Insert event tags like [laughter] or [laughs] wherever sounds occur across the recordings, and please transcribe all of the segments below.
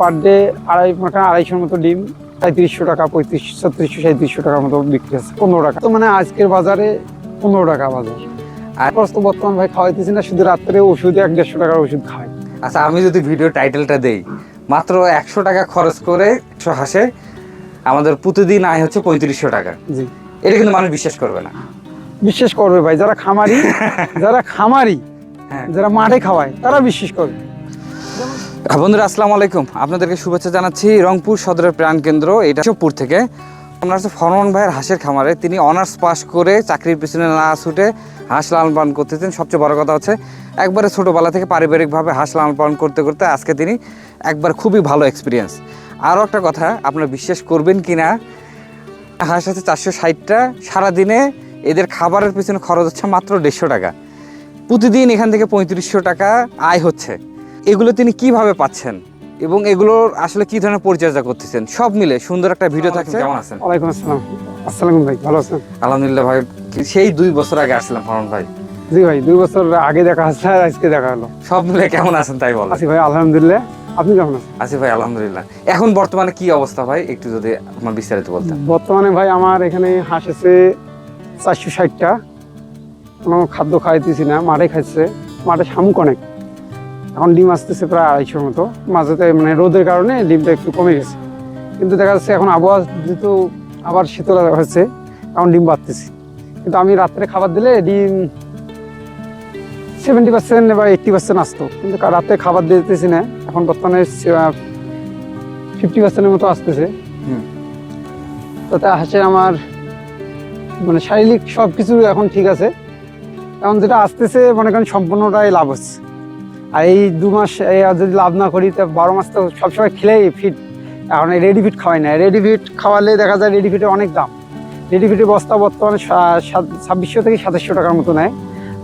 Per day আড়াই টাকা আড়াইশোর মতো ডিম সাঁত্রিশশো টাকা পঁয়ত্রিশ ছত্রিশশো সাঁত্রিশশো টাকার মতো বিক্রি আছে পনেরো টাকা। তো মানে আজকের বাজারে পনেরো টাকা বাজার। আর তো বর্তমান ভাই খাওয়াইতেছি না শুধু রাত্রে ওষুধ এক দেড়শো টাকার ওষুধ খাই। আচ্ছা আমি যদি ভিডিও টাইটেলটা দেই মাত্র একশো টাকা খরচ করে একশো হাসে আমাদের প্রতিদিন আয় হচ্ছে পঁয়ত্রিশশো টাকা। জি। এটা কিন্তু মানুষ বিশ্বাস করবে না। বিশ্বাস করবে ভাই যারা খামারি [laughs] যারা খামারি হ্যাঁ। যারা মাঠে খাওয়ায় তারা বিশ্বাস করবে। বন্ধুরা, আসসালামু আলাইকুম। আপনাদেরকে শুভেচ্ছা জানাচ্ছি রংপুর সদরের প্রাণ কেন্দ্র, এটা কেশবপুর থেকে। আমরা হচ্ছে ফরমান ভাইয়ের হাঁসের খামারে, তিনি অনার্স পাস করে চাকরির পিছনে না ছুটে হাঁস লালন পালন করতেছেন। সবচেয়ে বড় কথা হচ্ছে, একবারে ছোটোবেলা থেকে পারিবারিকভাবে হাঁস লালন পালন করতে করতে আজকে তিনি একবার খুবই ভালো এক্সপিরিয়েন্স আরও একটা কথা, আপনারা বিশ্বাস করবেন কি না হাঁস আছে চারশো ষাটটা, সারাদিনে এদের খাবারের পিছনে খরচ হচ্ছে মাত্র দেড়শো টাকা। প্রতিদিন এখান থেকে পঁয়ত্রিশশো টাকা আয় হচ্ছে। এগুলো তিনি কীভাবে পাচ্ছেন? এবং এগুলোর আসলে কি ধরনের পরিচর্যা করতেছেন? সব মিলে সুন্দর একটা ভিডিও থাকছে কেমন আছেন? ওয়ালাইকুম আসসালাম। আসসালাম ভাই ভালো আছেন? আলহামদুলিল্লাহ ভাই সেই দুই বছর আগে আসছিলাম ফরমান ভাই। জি ভাই দুই বছর আগে দেখা হচ্ছে আর আজকে দেখা হলো। সব মিলে কেমন আছেন তাই বলেন। আছি ভাই আলহামদুলিল্লাহ। আপনি কেমন আছেন? আছি ভাই আলহামদুলিল্লাহ। এখন বর্তমানে কি অবস্থা ভাই? একটু যদি আমার বিস্তারিত বলতেন। বর্তমানে ভাই আমার এখানে হাঁস আছে চারশো ষাটটা। কোনো খাদ্য খাইতেছি না মাঠে খাইছে। মাঠে শামুক অনেক। এখন ডিম আসতেছে প্রায় আড়াইশোর মতো। মাঝেতে মানে রোদের কারণে ডিমটা একটু কমে গেছে। কিন্তু দেখা যাচ্ছে এখন আবহাওয়া যেহেতু আবার শীতল হচ্ছে এখন ডিম বাড়তেছি। কিন্তু আমি রাত্রে খাবার দিলে ডিম সেভেন্টি পার্সেন্ট বা এইটটি পার্সেন্ট আসতো। কিন্তু রাত্রে খাবার দিতেছি না এখন বর্তমানে ফিফটি পার্সেন্টের মতো আসতেছে। হুম। তাতে হাসে আমার মানে শারীরিক সব কিছু এখন ঠিক আছে। এখন যেটা আসতেছে মনে করেন সম্পূর্ণটাই লাভ হচ্ছে। আর এই দু মাস যদি লাভ না করি, তা বারো মাস তো সবসময় খেলেই ফিট এখন রেডি ফিট খাওয়াই না। রেডি ফিট খাওয়ালে দেখা যায় রেডি ফিটে অনেক দাম। রেডি ফিটের বস্তা বর্তমানে ছাব্বিশশো থেকে সাতাশশো টাকার মতো নেয়।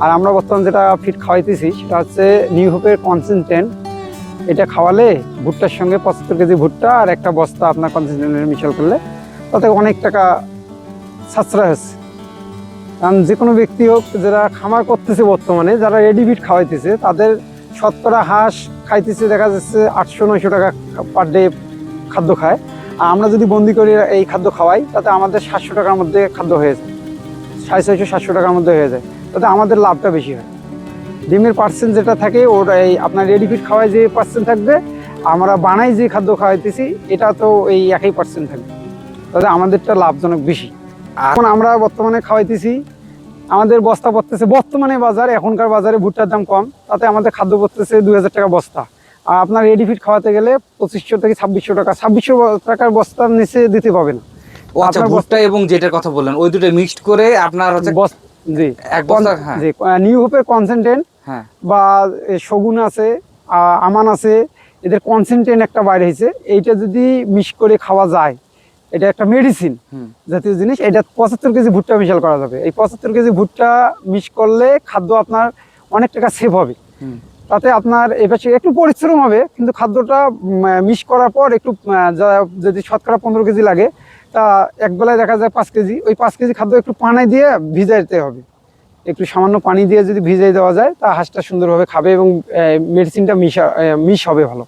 আর আমরা বর্তমানে যেটা ফিট খাওয়াইতেছি, সেটা হচ্ছে নিউ হোপের কনসেন্ট্রেন্ট এটা খাওয়ালে ভুট্টার সঙ্গে পঁচাত্তর কেজি ভুট্টা আর একটা বস্তা আপনার কনসেন্ট্রেন্টের মিশাল করলে তাতে অনেক টাকা সাশ্রয় হচ্ছে। কারণ যে কোনো ব্যক্তি হোক, যারা খামার করতেছে বর্তমানে, যারা রেডিমিট খাওয়াইতেছে, তাদের শতকরা হাঁস খাইতেছে, দেখা যাচ্ছে আটশো, নয়শো টাকা পার ডে খাদ্য খায়। আর আমরা যদি বন্দি করে এই খাদ্য খাওয়াই, তাতে আমাদের সাতশো টাকার মধ্যে খাদ্য হয়ে যায়। সাড়ে ছয়শো, সাতশো টাকার মধ্যে হয়ে যায়। তাতে আমাদের লাভটা বেশি হয়। ডিমের পার্সেন্ট যেটা থাকে, ওর এই আপনার রেডিফিট খাওয়ায় যে পার্সেন্ট থাকবে, আমরা বানাই যে খাদ্য খাওয়াইতেছি, এটা তো এই একই পার্সেন্ট থাকবে। তাতে আমাদেরটা লাভজনক বেশি। এখন আমরা বর্তমানে খাওয়াইতেছি আমাদের বস্তা পড়তেছে। বর্তমানে বাজার এখনকার বাজারে ভুট্টার দাম কম তাতে আমাদের খাদ্য পড়তেছে দুই হাজার টাকা বস্তা। আর আপনার রেডিফিট খাওয়াতে গেলে পঁচিশশো থেকে ছাব্বিশশো টাকা। ছাব্বিশশো টাকার বস্তার নিচে দিতে পাবে না আচ্ছা ভুট্টা এবং যেটার কথা বললেন ওই দুটো মিক্সড করে আপনার হচ্ছে জি। এক বস্তা জি নিউ হোপের কনসেন্ট্রেন্ট হ্যাঁ। বা শগুন আছে আমান আছে এদের কনসেন্ট্রেন্ট একটা বাইরে হয়েছে। এইটা যদি মিক্স করে খাওয়া যায় এটা একটা মেডিসিন জাতীয় জিনিস। এটা পঁচাত্তর কেজি ভুট্টা মিশাল করা যাবে। এই পঁচাত্তর কেজি ভুট্টা মিক্স করলে খাদ্য আপনার অনেক টাকা সেভ হবে। তাতে আপনার এপাশে একটু পরিশ্রম হবে কিন্তু খাদ্যটা মিক্স করার পর একটু যা- যদি শতকরা পনেরো কেজি লাগে তা এক বেলায় দেখা যায় পাঁচ কেজি। ওই পাঁচ কেজি খাদ্য একটু পানায় দিয়ে ভিজাইতে হবে। একটু সামান্য পানি দিয়ে যদি ভিজাই দেওয়া যায় তা হাঁসটা সুন্দরভাবে খাবে এবং মেডিসিনটা মিশা মিশ হবে ভালো।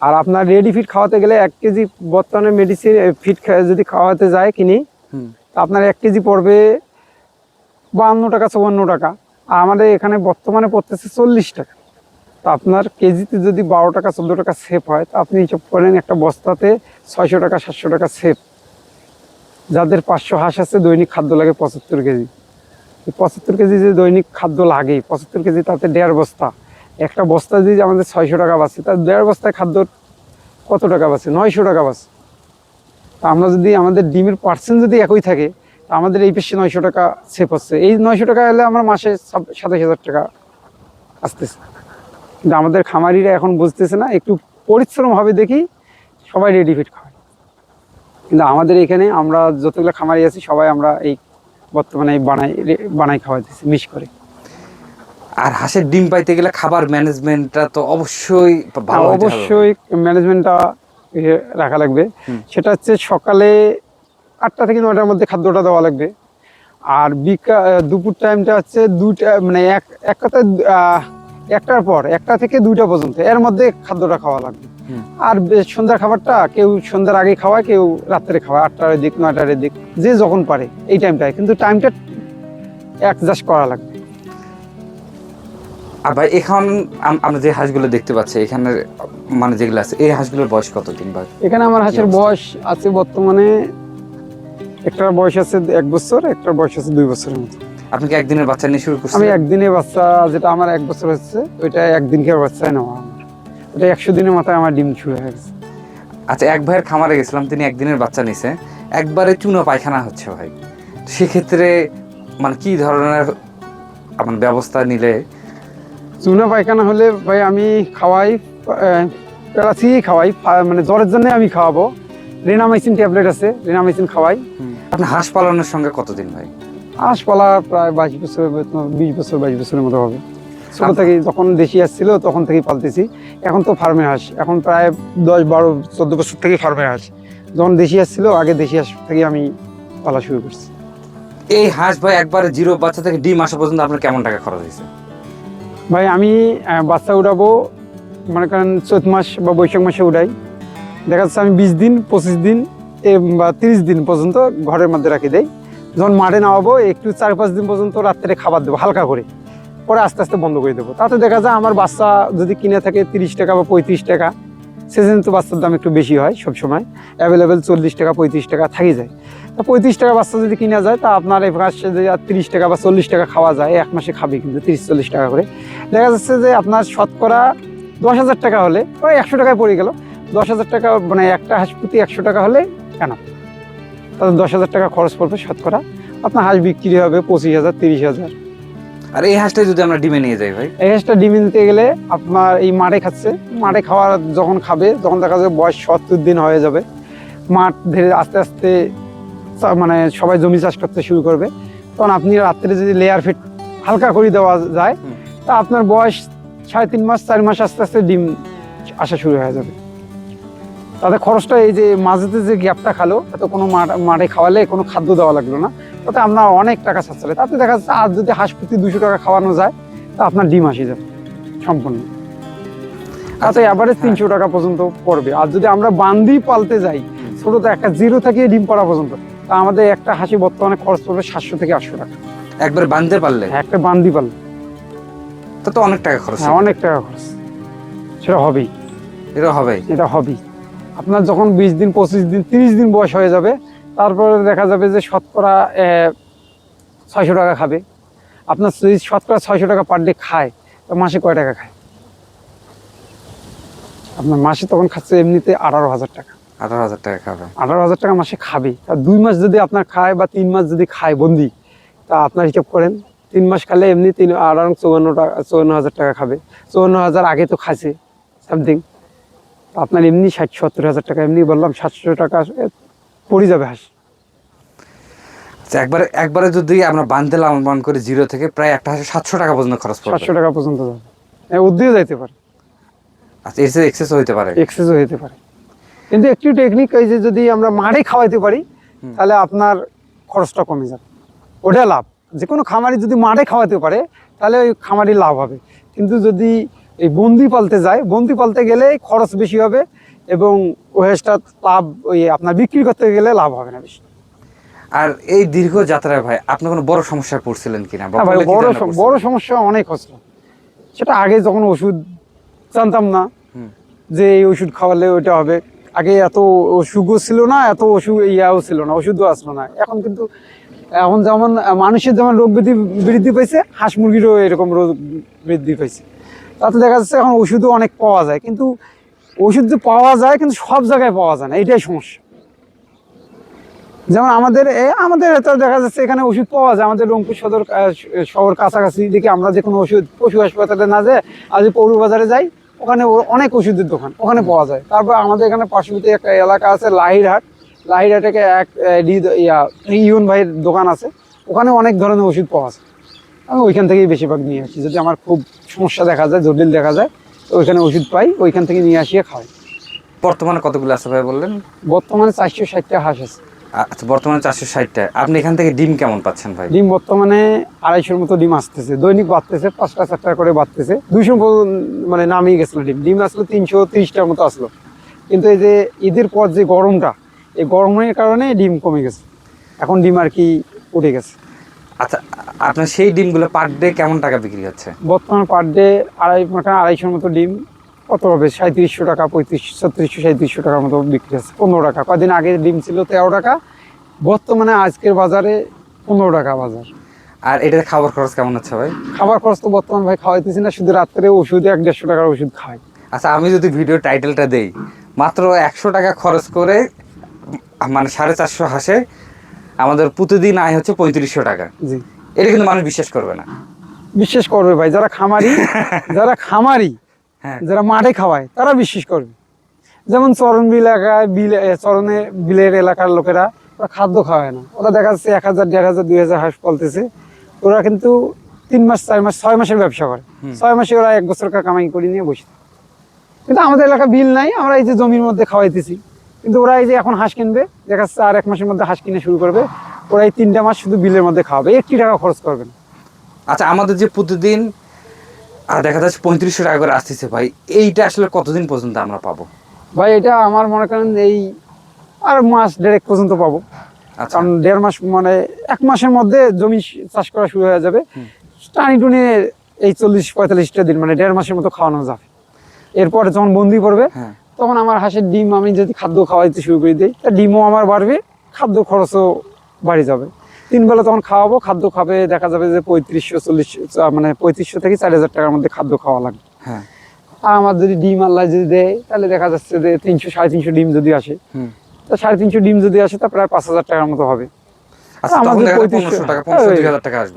আর আপনার রেডি ফিট খাওয়াতে গেলে এক কেজি বর্তমানে মেডিসিন ফিট যদি খাওয়াতে যায় কিনি তা আপনার এক কেজি পড়বে বাহান্ন টাকা চুয়ান্ন টাকা। আর আমাদের এখানে বর্তমানে পড়তেছে চল্লিশ টাকা। তো আপনার কেজিতে যদি বারো টাকা চোদ্দ টাকা সেফ হয় তা আপনি হিসাব করেন একটা বস্তাতে ছয়শো টাকা সাতশো টাকা সেফ যাদের পাঁচশো হাঁস আছে দৈনিক খাদ্য লাগে পঁচাত্তর কেজি। পঁচাত্তর কেজি যে দৈনিক খাদ্য লাগে পঁচাত্তর কেজি তাতে দেড় বস্তা। একটা বস্তা যদি আমাদের ছয়শো টাকা বাঁচে তার দেড় বস্তায় খাদ্য কত টাকা বাঁচে? নয়শো টাকা বাঁচে। তা আমরা যদি আমাদের ডিমের পার্সেন্ট যদি একই থাকে আমাদের এই পেশে নয়শো টাকা সেভ হচ্ছে। এই নয়শো টাকা এলে আমরা মাসে সাতাশ হাজার টাকা আসতেছে। কিন্তু আমাদের খামারিরা এখন বুঝতেছে না, একটু পরিশ্রম হবে দেখি সবাই রেডিফিট খায়। কিন্তু আমাদের এখানে আমরা যতগুলো খামারি আছি, সবাই আমরা এই বর্তমানে বানাই বানাই খাওয়াইতেছি মিস করে। আর হাঁসের ডিম পাইতে গেলে খাবার ম্যানেজমেন্টটা তো অবশ্যই ভালো অবশ্যই ম্যানেজমেন্টটা ইয়ে রাখা লাগবে। সেটা হচ্ছে সকালে আটটা থেকে নয়টার মধ্যে খাদ্যটা দেওয়া লাগবে। আর বিকা দুপুর টাইমটা হচ্ছে দুইটা মানে এক এক কথায় একটার পর একটা থেকে দুইটা পর্যন্ত এর মধ্যে খাদ্যটা খাওয়া লাগবে। আর সন্ধ্যার খাবারটা কেউ সন্ধ্যার আগে খাওয়ায় কেউ রাত্রে খাওয়ায় আটটার দিক নয়টার দিক যে যখন পারে এই টাইমটায় কিন্তু টাইমটা অ্যাডজাস্ট করা লাগবে। আর ভাই এখন আমরা যে হাঁসগুলো দেখতে পাচ্ছি এখানে মানে যেগুলো আছে এই হাঁসগুলোর বয়স কতদিন ভাই? এখানে আমার হাঁসের বয়স আছে বর্তমানে একটার বয়স আছে এক বছর একটার বয়স আছে দুই বছরের মতো। আপনি কি একদিনের বাচ্চা নিয়ে শুরু করছেন? আমি একদিনে বাচ্চা যেটা আমার এক বছর হচ্ছে ওইটা একদিনকার বাচ্চাই নেওয়া ওটা একশো দিনের মাথায় আমার ডিম শুরু হয়ে গেছে। আচ্ছা এক ভাইয়ের খামারে গেছিলাম তিনি একদিনের বাচ্চা নিছে। একবারে চুনো পায়খানা হচ্ছে ভাই। সেক্ষেত্রে মানে কি ধরনের আপনার ব্যবস্থা নিলে চুনা পায়খানা হলে ভাই আমি খাওয়াই প্যারাসি খাওয়াই মানে জ্বরের জন্য আমি খাওয়াবো। রেনামাইসিন ট্যাবলেট আছে রেনামাইসিন খাওয়াই। আপনি হাঁস পালনের সঙ্গে কতদিন ভাই? হাঁসপালা প্রায় বাইশ বছর বিশ বছর বাইশ বছরের মতো হবে। ছোট থেকে যখন দেশি আসছিল তখন থেকেই পালতেছি। এখন তো ফার্মে হাঁস। এখন প্রায় দশ বারো চোদ্দ বছর থেকেই ফার্মে হাঁস। যখন দেশি আসছিল আগে দেশি হাঁস থেকে আমি পালা শুরু করছি। এই হাঁস ভাই একবারে জিরো বাচ্চা থেকে ডিম আসা পর্যন্ত আপনার কেমন টাকা খরচ হয়েছে? ভাই আমি বাচ্চা উড়াবো মনে করেন চৈত মাস বা বৈশাখ মাসে উড়াই। দেখা যাচ্ছে আমি বিশ দিন পঁচিশ দিন এ, বা তিরিশ দিন পর্যন্ত ঘরের মধ্যে রাখি দেয় যখন মাঠে নামাবো একটু চার পাঁচ দিন পর্যন্ত রাত্রে খাবার দেবো হালকা করে। পরে আস্তে আস্তে বন্ধ করে দেবো। তাতে দেখা যায় আমার বাচ্চা যদি কিনে থাকে তিরিশ টাকা বা পঁয়ত্রিশ টাকা সেজন্য তো বাচ্চার দাম একটু বেশি হয় সবসময়। অ্যাভেলেবেল চল্লিশ টাকা, পঁয়ত্রিশ টাকা থাকি যায়। তা পঁয়ত্রিশ টাকা বাচ্চা যদি কিনা যায়, তা আপনার এই মাসে আর তিরিশ টাকা বা চল্লিশ টাকা খাওয়া যায়, এক মাসে খাবে কিন্তু তিরিশ, চল্লিশ টাকা করে। দেখা যাচ্ছে যে আপনার শতকরা দশ হাজার টাকা হলে, ওই একশো টাকায় পড়ে গেল। দশ হাজার টাকা মানে একটা হাঁস প্রতি একশো টাকা হলে কেন। তাহলে দশ হাজার টাকা খরচ পড়বে শতকরা। আপনার হাঁস বিক্রি হবে পঁচিশ হাজার, তিরিশ হাজার। আর এই হাঁসটা যদি আমরা ডিমে নিয়ে যাই ভাই? এই হাঁসটা ডিম নিতে গেলে আপনার এই মাঠে খাচ্ছে। মাঠে খাওয়ার যখন খাবে তখন দেখা যাবে বয়স সত্তর দিন হয়ে যাবে। মাঠ ধীরে আস্তে আস্তে মানে সবাই জমি চাষ করতে শুরু করবে। তখন আপনি রাত্রে যদি লেয়ার ফিট হালকা করে দেওয়া যায় তা আপনার বয়স সাড়ে তিন মাস চার মাস আস্তে আস্তে ডিম আসা শুরু হয়ে যাবে। তাদের খরচটা এই যে মাঝেতে যে গ্যাপটা খালো তাতে কোনো মাঠে খাওয়ালে কোনো খাদ্য দেওয়া লাগল না। তাতে আপনার অনেক টাকা সাশ্রয় তাতে দেখা যাচ্ছে আর যদি হাঁস প্রতি দুশো টাকা খাওয়ানো যায় তা আপনার ডিম আসে যাবে সম্পূর্ণ। তাতে অ্যাভারেজ। তিনশো টাকা পর্যন্ত পড়বে। আর যদি আমরা বান্দি পালতে যাই ছোট তো একটা জিরো থেকে ডিম পড়া পর্যন্ত তা আমাদের একটা হাসি বর্তমানে খরচ পড়বে সাতশো থেকে আটশো টাকা। একবার বাঁধতে পারলে হ্যাঁ, একটা বান্দি পাললে। তো তো অনেক টাকা খরচ। হ্যাঁ অনেক টাকা খরচ। সেটা হবেই। এটা হবে এটা হবেই। আপনার যখন বিশ দিন পঁচিশ দিন তিরিশ দিন বয়স হয়ে যাবে তারপরে দেখা যাবে যে শতকরা ছয়শো টাকা খাবে। আপনার যদি শতকরা ছয়শো টাকা পার ডে খায় তো মাসে কয় টাকা খায়? আপনার মাসে তখন খাচ্ছে এমনিতে আঠারো হাজার টাকা। আঠারো হাজার টাকা খাবে। আঠারো হাজার টাকা মাসে খাবে। তা দুই মাস যদি আপনার খায় বা তিন মাস যদি খায় বন্দি তা আপনার হিসাব করেন তিন মাস খালে এমনি তিন আড়াং চৌয়ান্ন টাকা চৌয়ান্ন হাজার টাকা খাবে। চৌয়ান্ন হাজার আগে তো খাইছে সামথিং আপনার এমনি ষাট সত্তর হাজার টাকা এমনি বললাম সাতশো টাকা পড়ে যাবে হাঁস। আচ্ছা একবারে একবারে যদি আমরা বাঁধতে লাভবান করে জিরো থেকে প্রায় একটা হাঁসে সাতশো টাকা পর্যন্ত খরচ পড়বে। সাতশো টাকা পর্যন্ত যাবে। উদ্দিও যাইতে পারে। আচ্ছা এসে এক্সেস হইতে পারে। এক্সেসও হতে পারে। কিন্তু একটু টেকনিক এই যে যদি আমরা মাঠে খাওয়াইতে পারি তাহলে আপনার খরচটা কমে যাবে। ওটা লাভ। যে কোনো খামারি যদি মাঠে খাওয়াতে পারে তাহলে ওই খামারি লাভ হবে। কিন্তু যদি এই বন্দি পালতে যায় বন্দি পালতে গেলে খরচ বেশি হবে এবং ওয়েস্টটা লাভ ওই আপনার বিক্রি করতে গেলে লাভ হবে না বেশি। আর এই দীর্ঘ যাত্রায় ভাই আপনি কোনো বড় সমস্যায় পড়ছিলেন কিনা? হ্যাঁ বড়? বড় সমস্যা অনেক হচ্ছে। সেটা আগে যখন ওষুধ জানতাম না যে এই ওষুধ খাওয়ালে ওইটা হবে আগে এত অসুখও ছিল না এত অসুখ ইয়াও ছিল না ওষুধও আসলো না। এখন কিন্তু এখন যেমন মানুষের যেমন রোগ বৃদ্ধি বৃদ্ধি পেয়েছে হাঁস মুরগিরও এরকম রোগ বৃদ্ধি পেয়েছে তাতে দেখা যাচ্ছে এখন ওষুধও অনেক পাওয়া যায়। কিন্তু ওষুধ যে পাওয়া যায়, কিন্তু সব জায়গায় পাওয়া যায় না। এটাই সমস্যা। যেমন আমাদের আমাদের তো দেখা যাচ্ছে এখানে ওষুধ পাওয়া যায়। আমাদের রংপুর সদর শহর কাছাকাছি দিকে আমরা যে কোনো ওষুধ, পশু হাসপাতালে না যায় আজ পৌর বাজারে যাই, ওখানে অনেক ওষুধের দোকান ওখানে পাওয়া যায়। তারপর আমাদের এখানে পার্শ্ববর্তী একটা এলাকা আছে লাহিরহাট লাহিরহাটে এক ইয়া ইউন ভাইয়ের দোকান আছে। ওখানে অনেক ধরনের ওষুধ পাওয়া যায়। আমি ওইখান থেকেই বেশিরভাগ নিয়ে আসি। যদি আমার খুব সমস্যা দেখা যায়, জটিল দেখা যায় তো ওইখানে ওষুধ পাই ওইখান থেকে নিয়ে আসিয়ে খাওয়াই। বর্তমানে কতগুলো আছে ভাই বললেন? বর্তমানে চারশো ষাটটা হাঁস আছে। আচ্ছা বর্তমানে চারশো ষাটটা। আপনি এখান থেকে ডিম কেমন পাচ্ছেন ভাই? ডিম বর্তমানে আড়াইশোর মতো ডিম আসতেছে। দৈনিক বাড়তেছে পাঁচটা চারটা করে বাড়তেছে। দুইশো মানে নামিয়ে গেছিল ডিম। ডিম আসলো তিনশো তিরিশটার মতো আসলো। কিন্তু এই যে ঈদের পর যে গরমটা এই গরমের কারণে ডিম কমে গেছে। এখন ডিম আর কি উঠে গেছে। আচ্ছা আপনার সেই ডিমগুলো পার ডে কেমন টাকা বিক্রি হচ্ছে? বর্তমানে পার ডে আড়াই মানে আড়াইশোর মতো ডিম কত হবে সাঁত্রিশশো টাকা পঁয়ত্রিশ ছত্রিশশো সাঁত্রিশশো টাকার মতো বিক্রি হচ্ছে পনেরো টাকা। কদিন আগে ডিম ছিল তেরো টাকা বর্তমানে আজকের বাজারে পনেরো টাকা বাজার। আর এটাতে খাবার খরচ কেমন হচ্ছে ভাই? খাবার খরচ তো বর্তমান ভাই খাওয়াইতেছি না শুধু রাত্রে ওষুধ এক দেড়শো টাকার ওষুধ খাই। আচ্ছা আমি যদি ভিডিও টাইটেলটা দেই মাত্র একশো টাকা খরচ করে মানে সাড়ে চারশো হাসে আমাদের প্রতিদিন আয় হচ্ছে পঁয়ত্রিশশো টাকা। জি। এটা কিন্তু মানুষ বিশ্বাস করবে না। বিশ্বাস করবে ভাই যারা খামারি [laughs] যারা খামারি হ্যাঁ। যারা মাঠে খাওয়ায় তারা বিশ্বাস করবে। যেমন চরণ বিল এলাকায় বিল চরণে বিলের এলাকার লোকেরা ওরা খাদ্য খাওয়ায় না। ওরা দেখা যাচ্ছে এক হাজার দেড় হাজার দুই হাজার হাঁস পালতেছে। ওরা কিন্তু তিন মাস চার মাস ছয় মাসের ব্যবসা করে। ছয় মাসে ওরা এক বছর কামাই করে নিয়ে বসে কিন্তু আমাদের এলাকা বিল নাই আমরা এই যে জমির মধ্যে খাওয়াইতেছি। কিন্তু ওরা এই যে এখন হাঁস কিনবে দেখা যাচ্ছে আর এক মাসের মধ্যে হাঁস কিনে শুরু করবে। ওরা এই তিনটা মাস শুধু বিলের মধ্যে খাওয়াবে। একটি টাকা খরচ করবে না আচ্ছা আমাদের যে প্রতিদিন দেখা যাচ্ছে পঁয়ত্রিশশো টাকা করে আসতেছে ভাই এইটা আসলে কতদিন পর্যন্ত আমরা পাবো? ভাই এটা আমার মনে করেন এই আর মাস দেড়েক পর্যন্ত পাবো। আচ্ছা। কারণ দেড় মাস মানে এক মাসের মধ্যে জমি চাষ করা শুরু হয়ে যাবে। টানি টুনি এই চল্লিশ পঁয়তাল্লিশটা দিন মানে দেড় মাসের মতো খাওয়ানো যাবে। এরপরে যখন বন্দি পড়বে হ্যাঁ। তখন আমার হাঁসের ডিম আমি যদি খাদ্য খাওয়াইতে শুরু করে দিই তা ডিমও আমার বাড়বে খাদ্য খরচও বাড়ি যাবে। তিন বেলা তখন খাওয়াবো খাদ্য খাবে দেখা যাবে যে পঁয়ত্রিশশো চল্লিশ মানে পঁয়ত্রিশশো থেকে চার হাজার টাকার মধ্যে খাদ্য খাওয়া লাগবে। হ্যাঁ। আর আমার যদি ডিম আল্লাহ যদি দেয় তাহলে দেখা যাচ্ছে যে তিনশো সাড়ে তিনশো ডিম যদি আসে। তা সাড়ে তিনশো ডিম যদি আসে তা প্রায় পাঁচ হাজার টাকার মতো হবে। পনেরোশো টাকা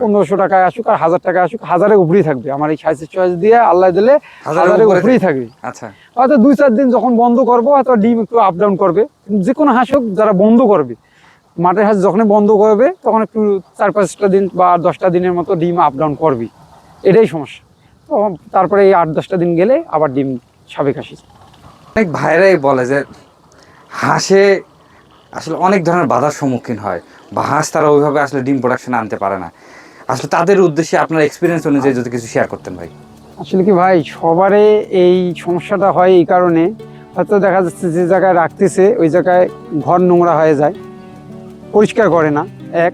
পনেরোশো টাকায় আসুক আর হাজার টাকা আসুক হাজারের উপরেই থাকবে। আমার এই সাড়ে চয়েস দিয়ে আল্লাহ দিলে হাজারের উপরেই থাকবে। আচ্ছা। হয়তো দুই চার দিন যখন বন্ধ করব হয়তো ডিম একটু আপ ডাউন করবে। যে কোনো হাঁস হোক যারা বন্ধ করবে। মাঠের হাঁস যখন বন্ধ করবে তখন একটু চার পাঁচটা দিন বা দশটা দিনের মতো ডিম আপ ডাউন করবে। এটাই সমস্যা। তো তারপরে এই আট দশটা দিন গেলে আবার ডিম সাবেক আসি। অনেক ভাইরাই বলে যে হাঁসে আসলে অনেক ধরনের বাধার সম্মুখীন হয় বা হাঁস তারা ওইভাবে আসলে ডিম প্রোডাকশন আনতে পারে না। আসলে তাদের উদ্দেশ্যে আপনার এক্সপিরিয়েন্স অনুযায়ী যদি কিছু শেয়ার করতেন ভাই। আসলে কি ভাই সবারে এই সমস্যাটা হয় এই কারণে। হয়তো দেখা যাচ্ছে যে জায়গায় রাখতেছে, ওই জায়গায় ঘর নোংরা হয়ে যায়। পরিষ্কার করে না, এক।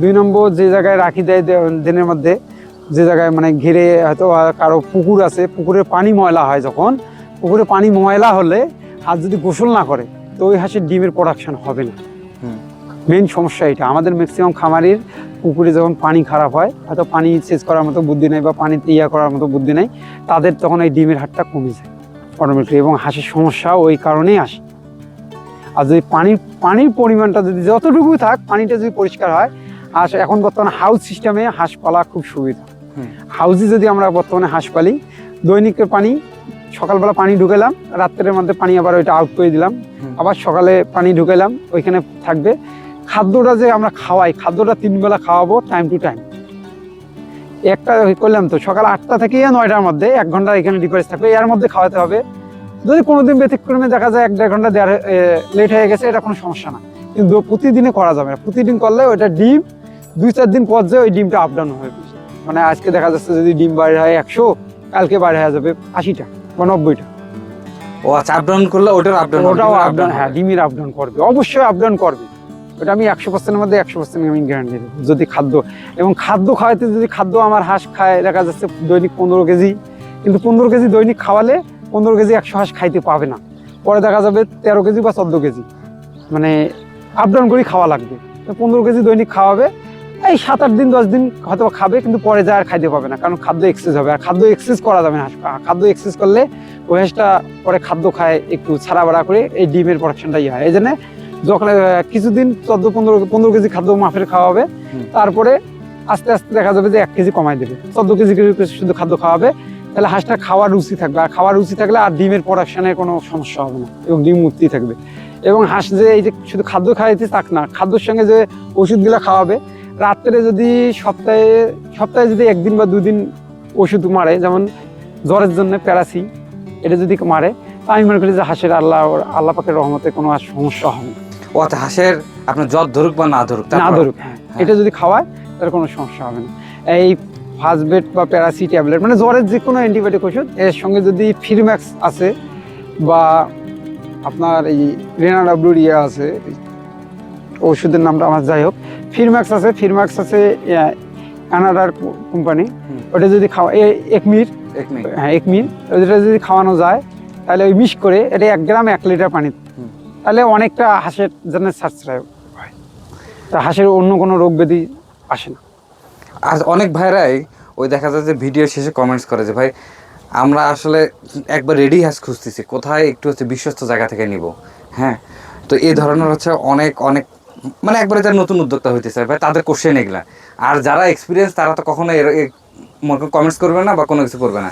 দুই নম্বর, যে জায়গায় রাখি দেয় দিনের মধ্যে, যে জায়গায় মানে ঘিরে হয়তো কারও পুকুর আছে, পুকুরের পানি ময়লা হয় যখন। পুকুরে পানি ময়লা হলে হাঁস যদি গোসল না করে তো ওই হাঁসের ডিমের প্রোডাকশন হবে না। মেন সমস্যা এটা। আমাদের ম্যাক্সিমাম খামারের পুকুরে যখন পানি খারাপ হয় হয়তো পানি সেচ করার মতো বুদ্ধি নেই বা পানিতে ইয়া করার মতো বুদ্ধি নেই তাদের তখন এই ডিমের হারটা কমে যায় অটোমেটিক এবং হাঁসের সমস্যা ওই কারণেই আসে। আর যদি পানির পানির পরিমাণটা যদি যতটুকু থাক পানিটা যদি পরিষ্কার হয় আর এখন বর্তমানে হাউস সিস্টেমে হাঁস পালা খুব সুবিধা। হাউসে যদি আমরা বর্তমানে হাঁস পালি দৈনিকের পানি সকালবেলা পানি ঢুকেলাম রাত্রের মধ্যে পানি আবার ওইটা আউট করে দিলাম। আবার সকালে পানি ঢুকেলাম ওইখানে থাকবে। খাদ্যটা যে আমরা খাওয়াই খাদ্যটা তিনবেলা খাওয়াবো টাইম টু টাইম একটা করলাম তো সকাল আটটা থেকে নয়টার মধ্যে এক ঘণ্টা এখানে ডিফারেন্স থাকবে এর মধ্যে খাওয়াতে হবে। যদি কোনোদিন ব্যতিক্রমে দেখা যায় এক দেড় ঘণ্টা দেড় লেট হয়ে গেছে এটা কোনো সমস্যা না। কিন্তু প্রতিদিনে করা যাবে না। প্রতিদিন করলে ওইটা ডিম দুই চার দিন পর যে ওই ডিমটা আপ ডাউন হয়ে মানে আজকে দেখা যাচ্ছে যদি ডিম বাইরে হয় একশো কালকে বাইরে হয়ে যাবে আশিটা। বা নব্বইটা। ও আচ্ছা আপ ডাউন করলে ওটার আপ ডাউন ওটাও আপ ডাউন হ্যাঁ ডিমের আপ ডাউন করবে অবশ্যই আপ ডাউন করবে। ওটা আমি একশো পার্সেন্টের মধ্যে একশো পার্সেন্ট আমি গ্যারান্টি দেবো যদি খাদ্য এবং খাদ্য খাওয়াতে যদি খাদ্য আমার হাঁস খায় দেখা যাচ্ছে দৈনিক পনেরো কেজি কিন্তু পনেরো কেজি দৈনিক খাওয়ালে পনেরো কেজি একশো হাঁস খাইতে পাবে না। পরে দেখা যাবে তেরো কেজি বা চোদ্দ কেজি মানে আপ ডাউন করেই খাওয়া লাগবে। তো পনেরো কেজি দৈনিক খাওয়াবে এই সাত আট দিন দশ দিন হয়তো খাবে কিন্তু পরে যা আর খাইতে পাবে না কারণ খাদ্য এক্সেস হবে। আর খাদ্য এক্সেস করা যাবে না। খাদ্য এক্সেস করলে ওই হাঁসটা পরে খাদ্য খায় একটু ছাড়া বাড়া করে এই ডিমের প্রোডাকশনটা ইয়ে হয়। এই জন্য যখন কিছুদিন চোদ্দ পনেরো পনেরো কেজি খাদ্য মাফের খাওয়াবে হুম। তারপরে আস্তে আস্তে দেখা যাবে যে এক কেজি কমাই দেবে। চোদ্দ কেজি শুধু খাদ্য খাওয়াবে তাহলে হাঁসটা খাওয়ার রুচি থাকবে। আর খাওয়ার রুচি থাকলে আর ডিমের প্রোডাকশনের কোনো সমস্যা হবে না এবং ডিম মুক্তি থাকবে। এবং হাঁস যে এই যে শুধু খাদ্য খাওয়াইতে থাক না খাদ্যর সঙ্গে যে ওষুধগুলো খাওয়াবে রাত্রে যদি সপ্তাহে সপ্তাহে যদি একদিন বা দুদিন ওষুধ মারে যেমন জ্বরের জন্য প্যারাসি এটা যদি মারে তা আমি মনে করি যে হাঁসের আল্লাহ আল্লাহ পাকের রহমতে কোনো আর সমস্যা হবে না। ও আচ্ছা হাঁসের আপনার জ্বর ধরুক বা না ধরুক না ধরুক হ্যাঁ। এটা যদি খাওয়ায় তাহলে কোনো সমস্যা হবে না। এই ফাস্টবেট বা প্যারাসি ট্যাবলেট মানে জ্বরের যে কোনো অ্যান্টিবায়োটিক ওষুধ এর সঙ্গে যদি ফিরম্যাক্স আছে বা আপনার এই রেনা ডাব্লিউর ইয়ে আছে ওষুধের নামটা আমার যাই হোক। ফিরম্যাক্স আছে ফিরম্যাক্স আছে কানাডার কোম্পানি ওটা যদি খাওয়া এ- এক মিনিট এক মিনিট হ্যাঁ এক মিনিট ওটা যদি খাওয়ানো যায় তাহলে ওই মিশ করে এটা এক গ্রাম এক লিটার পানি তাহলে অনেকটা হাঁসের জন্য সাশ্রয় হয়। তা হাঁসের অন্য কোনো রোগ ব্যাধি আসে না। আর অনেক ভাইরাই ওই দেখা যায় যে ভিডিও শেষে কমেন্টস করে যে ভাই আমরা আসলে একবার রেডি হাঁস খুঁজতেছি। কোথায় একটু হচ্ছে বিশ্বস্ত জায়গা থেকে নিব? হ্যাঁ তো এই ধরনের হচ্ছে অনেক অনেক মানে একবারে যারা নতুন উদ্যোক্তা হইতে চায় ভাই তাদের কোশ্চেন এগুলা। আর যারা এক্সপিরিয়েন্স তারা তো কখনো কমেন্টস করবে না বা কোনো কিছু করবে না।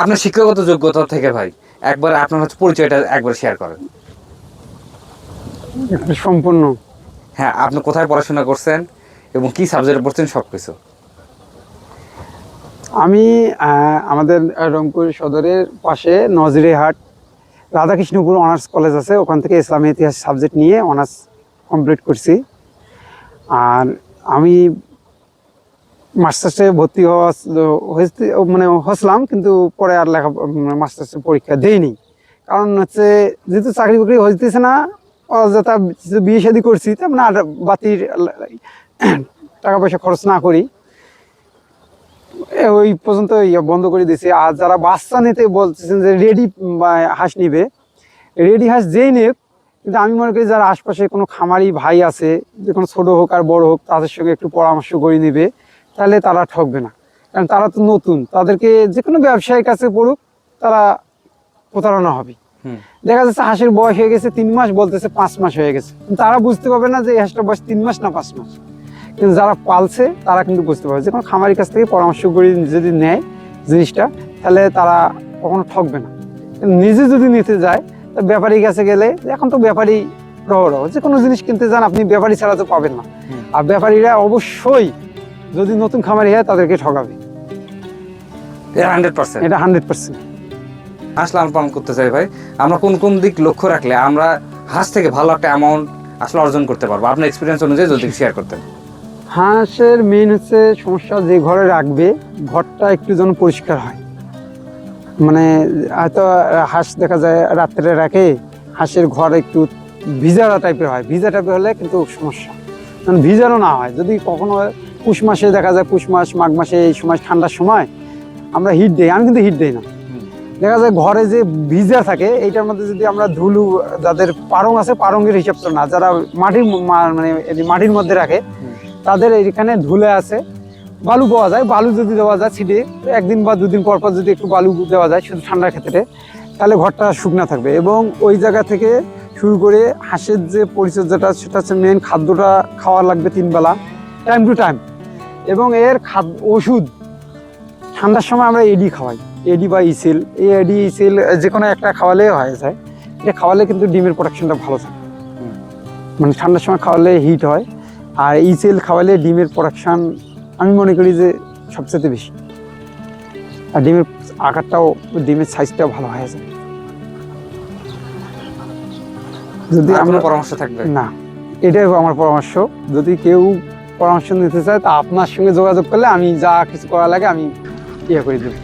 আপনার শিক্ষাগত যোগ্যতা থেকে ভাই একবার আপনার হচ্ছে পরিচয়টা একবার শেয়ার করেন। সম্পূর্ণ। হ্যাঁ আপনি কোথায় পড়াশোনা করছেন এবং কি সাবজেক্টে পড়ছেন সব কিছু আমি আমাদের রংপুর সদরের পাশে নজরেহাট রাধাকৃষ্ণপুর অনার্স কলেজ আছে ওখান থেকে ইসলামী ইতিহাস সাবজেক্ট নিয়ে অনার্স কমপ্লিট করছি। আর আমি মাস্টার্সে ভর্তি হওয়া মানে হসলাম কিন্তু পরে আর লেখা মাস্টার্সের পরীক্ষা দেইনি। কারণ হচ্ছে, যেহেতু চাকরি বাকরি হইতেছে না, অযথা বিয়ে শাদি করছি তেমন আর বাতির [coughs] টাকা পয়সা খরচ না করি। ওই পর্যন্ত বন্ধ করে দিয়েছি। আর যারা বাচ্চা নিতে বলতেছেন যে রেডি হাঁস নিবে রেডি হাঁস যেই নেক কিন্তু আমি মনে করি যারা আশপাশে কোনো খামারি ভাই আছে যে কোনো ছোটো হোক আর বড় হোক তাদের সঙ্গে একটু পরামর্শ করে নেবে তাহলে তারা ঠকবে না। কারণ তারা তো নতুন তাদেরকে যে কোনো ব্যবসায়ীর কাছে পড়ুক তারা প্রতারণা হবে। দেখা যাচ্ছে হাঁসের বয়স হয়ে গেছে তিন মাস বলতেছে পাঁচ মাস হয়ে গেছে। তারা বুঝতে পারবে না যে এই হাঁসটার বয়স তিন মাস না পাঁচ মাস। কিন্তু যারা পালছে তারা কিন্তু বুঝতে পারবে। যে কোনো খামারির কাছ থেকে পরামর্শ করে যদি নেয় জিনিসটা তাহলে তারা কখনো ঠকবে না। নিজে যদি নিতে যায় ব্যাপারীর কাছে গেলে এখন তো ব্যাপারী রহ রহ যে কোনো জিনিস কিনতে যান আপনি ব্যাপারী ছাড়া তো পাবেন না। আর ব্যাপারীরা অবশ্যই যদি নতুন খামারি হয় তাদেরকে ঠকাবে। হান্ড্রেড পার্সেন্ট এটা হান্ড্রেড পার্সেন্ট হাঁস লালন পালন করতে চাই ভাই আমরা কোন কোন দিক লক্ষ্য রাখলে আমরা হাঁস থেকে ভালো একটা অ্যামাউন্ট আসলে অর্জন করতে পারব। আপনার এক্সপিরিয়েন্স অনুযায়ী যদি শেয়ার করতেন। হাঁসের মেন হচ্ছে সমস্যা যে ঘরে রাখবে ঘরটা একটু যেন পরিষ্কার হয়। মানে হয়তো হাঁস দেখা যায় রাত্রে রাখে হাঁসের ঘর একটু ভিজারা টাইপের হয়। ভিজা টাইপের হলে কিন্তু সমস্যা। কারণ ভিজারও না হয়। যদি কখনো পুষ মাসে দেখা যায় পুষ মাস মাঘ মাসে এই সময় ঠান্ডার সময় আমরা হিট দেই। আমি কিন্তু হিট দেই না। দেখা যায় ঘরে যে ভিজা থাকে এইটার মধ্যে যদি আমরা ধুলু যাদের পারং আছে পারঙ্গের হিসাব তো না যারা মাটির মানে মাটির মধ্যে রাখে তাদের এখানে ধুলে আছে। বালু পাওয়া যায়, বালু যদি দেওয়া যায় ছিটে, একদিন বা দুদিন পর পর যদি একটু বালু দেওয়া যায় শুধু ঠান্ডার ক্ষেত্রে, তাহলে ঘরটা শুকনা থাকবে এবং ওই জায়গা থেকে শুরু করে হাঁসের যে পরিচর্যাটা, সেটা হচ্ছে মেন খাদ্যটা খাওয়া লাগবে তিনবেলা টাইম টু টাইম এবং এর খাদ্য ওষুধ, ঠান্ডার সময় আমরা এডি খাওয়াই এডি বা ইসিল এই এডি ইসিল যে কোনো একটা খাওয়ালে হয়ে যায়, এটা খাওয়ালে কিন্তু ডিমের প্রোডাকশনটা ভালো থাকে। মানে ঠান্ডার সময় খাওয়ালে হিট হয়, আর ইসিল খাওয়ালে ডিমের প্রোডাকশন আমি মনে করি যে সবচেয়ে বেশি। আর ডিমের আকারটাও ডিমের সাইজটাও ভালো হয়ে যায়। যদি আপনার আমরা পরামর্শ থাকবে? না। এটাই আমার পরামর্শ। যদি কেউ পরামর্শ নিতে চায় তা আপনার সঙ্গে যোগাযোগ করলে আমি যা কিছু করা লাগে আমি ইয়ে করে দেবো।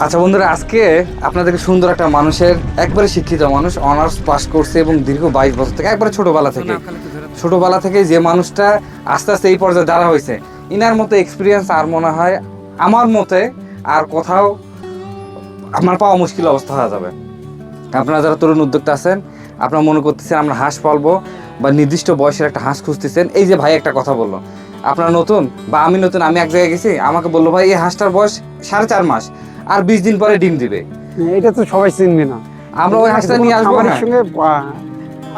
আচ্ছা বন্ধুরা আজকে আপনাদেরকে সুন্দর একটা মানুষের একবারে শিক্ষিত মানুষ অনার্স পাস করছে এবং দীর্ঘ বাইশ বছর থেকে একবারে ছোটবেলা থেকে। ছোটবেলা থেকে যে মানুষটা আস্তে আস্তে এই পর্যায়ে দাঁড়া হয়েছে ইনার মতো এক্সপিরিয়েন্স আর মনে হয় আমার মতে আর কোথাও আমার পাওয়া মুশকিল অবস্থা হয়ে যাবে। আপনারা যারা তরুণ উদ্যোক্তা আছেন আপনারা মনে করতেছেন আমরা হাঁস পালবো বা নির্দিষ্ট বয়সের একটা হাঁস খুঁজতেছেন এই যে ভাই একটা কথা বলল আপনারা নতুন বা আমি নতুন আমি এক জায়গায় গেছি আমাকে বলল ভাই এই হাঁসটার বয়স সাড়ে চার মাস আর বিশ দিন পরে ডিম দিবে। এটা তো সবাই চিনবে না। আমরা ওই হাঁসটা নিয়ে আসব সঙ্গে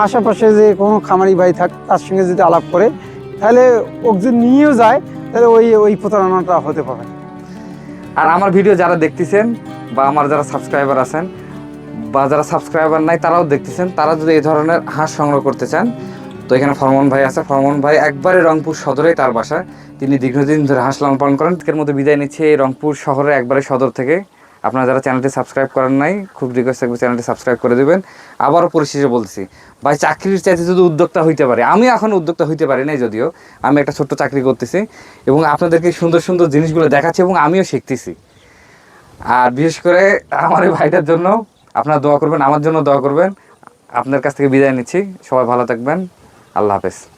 আশেপাশে যে কোনো খামারি ভাই থাক, তার সঙ্গে যদি আলাপ করে, তাহলে যদি নিয়েও যায়, তাহলে ওই ওই প্রতারণাটা হতে পারে। আর আমার ভিডিও যারা দেখতেছেন বা আমার যারা সাবস্ক্রাইবার আছেন বা যারা সাবস্ক্রাইবার নাই, তারাও দেখতেছেন, তারা যদি এই ধরনের হাঁস সংগ্রহ করতে চান, তো এখানে ফরমান ভাই আছে। ফরমান ভাই একবারে রংপুর সদরেই তার বাসা। তিনি দীর্ঘদিন ধরে হাঁস লালন পালন করেন। এর মধ্যে বিদায় নিচ্ছে রংপুর শহরে একবারে সদর থেকে। আপনারা যারা চ্যানেলটি সাবস্ক্রাইব করেন নাই, খুব রিকোয়েস্ট থাকবে চ্যানেলটি সাবস্ক্রাইব করে দেবেন। আবারও পরিশেষে বলছি ভাই, চাকরির চাইতে যদি উদ্যোক্তা হইতে পারে, আমি এখন উদ্যোক্তা হইতে পারি নাই যদিও, আমি একটা ছোট্ট চাকরি করতেছি এবং আপনাদেরকে সুন্দর সুন্দর জিনিসগুলো দেখাচ্ছি এবং আমিও শিখতেছি। আর বিশেষ করে আমার এই ভাইটার জন্য, আপনারা দোয়া করবেন, আমার জন্য দোয়া করবেন। আপনার কাছ থেকে বিদায় নিচ্ছি। সবাই ভালো থাকবেন। আল্লাহ হাফেজ।